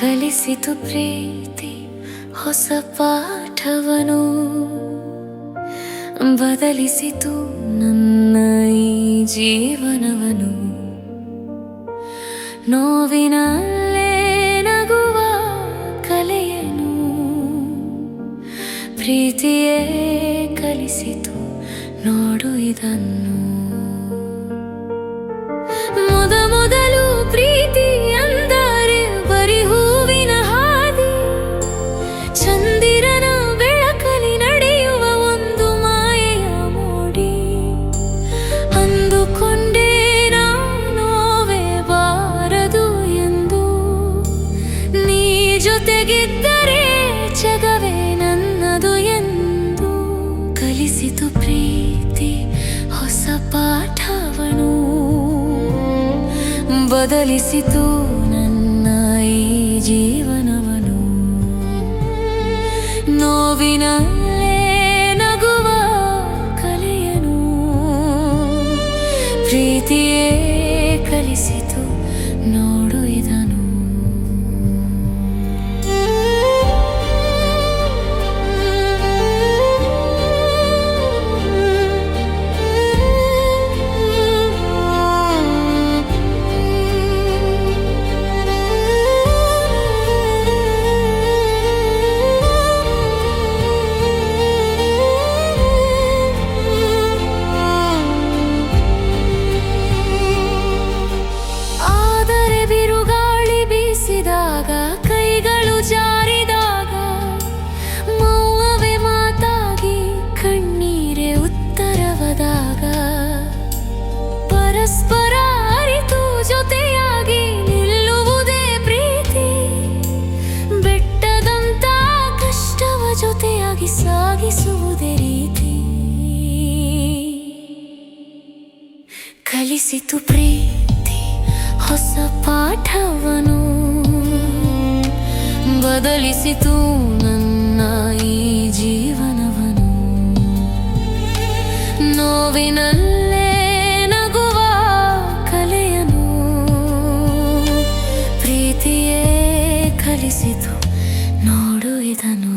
ಕಲಿಸಿತು ಪ್ರೀತಿ ಹೊಸ ಪಾಠವನು. ಬದಲಿಸಿತು ನನ್ನ ಈ ಜೀವನವನು. ನೋವಿನ ನಗುವ ಕಲೆಯನು. ಪ್ರೀತಿಯೇ ಕಲಿಸಿತು ನೋಡು ಇದನ್ನು. ಜೊತೆಗಿದ್ದರೆ ಜಗವೇ ನನ್ನದು ಎಂದು ಕಲಿಸಿತು ಪ್ರೀತಿ ಹೊಸ ಪಾಠವನು. ಬದಲಿಸಿತು ನನ್ನ ಈ ಜೀವನವನು. ನೋವಿನ ನಗುವ ಕಲಿಯನು. ಪ್ರೀತಿಯೇ ಕಲಿಸಿತು ಕಲಿಸಿತು ಪ್ರೀತಿ ಹೊಸ ಪಾಠವನು. ಬದಲಿಸಿತು ನನ್ನ ಈ ಜೀವನವನು. ನೋವಿನಲ್ಲೇ ನಗುವ ಕಲೆಯನು. ಪ್ರೀತಿಯೇ ಕಲಿಸಿತು, ನೋಡು ಇದನು